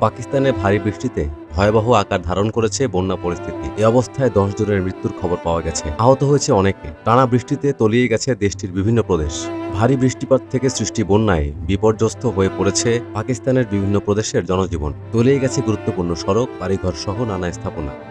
পাকিস্তানে ভারী বৃষ্টিতে ভয়াবহ আকার ধারণ করেছে বন্যা পরিস্থিতি। এ অবস্থায় দশ জনের মৃত্যুর খবর পাওয়া গেছে। আহত হয়েছে অনেকে। টানা বৃষ্টিতে তলিয়ে গেছে দেশটির বিভিন্ন প্রদেশ। ভারী বৃষ্টিপাত থেকে সৃষ্টি বন্যায় বিপর্যস্ত হয়ে পড়েছে পাকিস্তানের বিভিন্ন প্রদেশের জনজীবন। তলিয়ে গেছে গুরুত্বপূর্ণ সড়ক, বাড়িঘর সহ নানা স্থাপনা।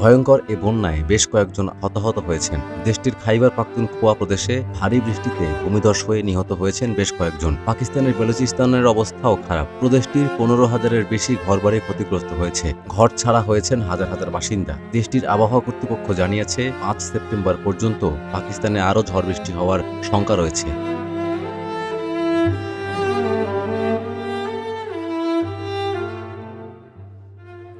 ভয়ঙ্কর এ বন্যায় বেশ কয়েকজন হতাহত হয়েছেন। দেশটির খাইবার পাখতুনখোয়া প্রদেশে ভারী বৃষ্টিতে ভূমিধস হয়ে নিহত হয়েছেন বেশ কয়েকজন। পাকিস্তানের বেলুচিস্তানের অবস্থাও খারাপ। প্রদেশটির পনেরো হাজারের বেশি ঘরবাড়ি ক্ষতিগ্রস্ত হয়েছে। ঘর ছাড়া হয়েছেন হাজার হাজার বাসিন্দা। দেশটির আবহাওয়া কর্তৃপক্ষ জানিয়েছে, পাঁচ সেপ্টেম্বর পর্যন্ত পাকিস্তানে আরও ঝড় বৃষ্টি হওয়ার শঙ্কা রয়েছে।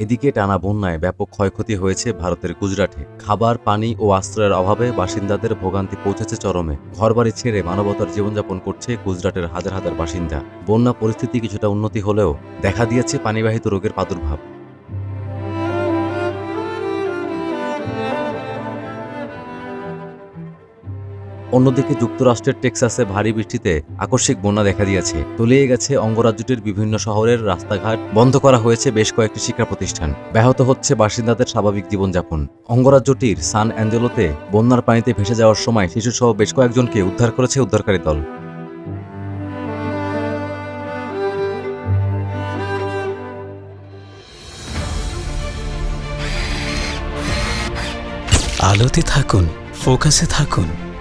এদিকে টানা বন্যায় ব্যাপক ক্ষয়ক্ষতি হয়েছে ভারতের গুজরাটে। খাবার, পানি ও আশ্রয়ের অভাবে বাসিন্দাদের ভোগান্তি পৌঁছেছে চরমে। ঘরবাড়ি ছেড়ে মানবতার জীবনযাপন করছে গুজরাটের হাজার হাজার বাসিন্দা। বন্যা পরিস্থিতি কিছুটা উন্নতি হলেও দেখা দিয়েছে পানিবাহিত রোগের প্রাদুর্ভাব। অন্যদিকে যুক্তরাষ্ট্রের টেক্সাসে ভারী বৃষ্টিতে আকস্মিক বন্যা দেখা দিয়েছে। তলিয়ে গেছে অঙ্গরাজ্যটির বিভিন্ন শহরের রাস্তাঘাট। বন্ধ করা হয়েছে বেশ কয়েকটি শিক্ষা প্রতিষ্ঠান। ব্যাহত হচ্ছে বাসিন্দাদের স্বাভাবিক জীবনযাপন। অঙ্গরাজ্যটির সান অ্যাঞ্জেলোতে বন্যার পানিতে ভেসে যাওয়ার সময় শিশুসহ বেশ কয়েকজনকে উদ্ধার করেছে উদ্ধারকারী দল। আলোতে থাকুন, ফোকাসে থাকুন।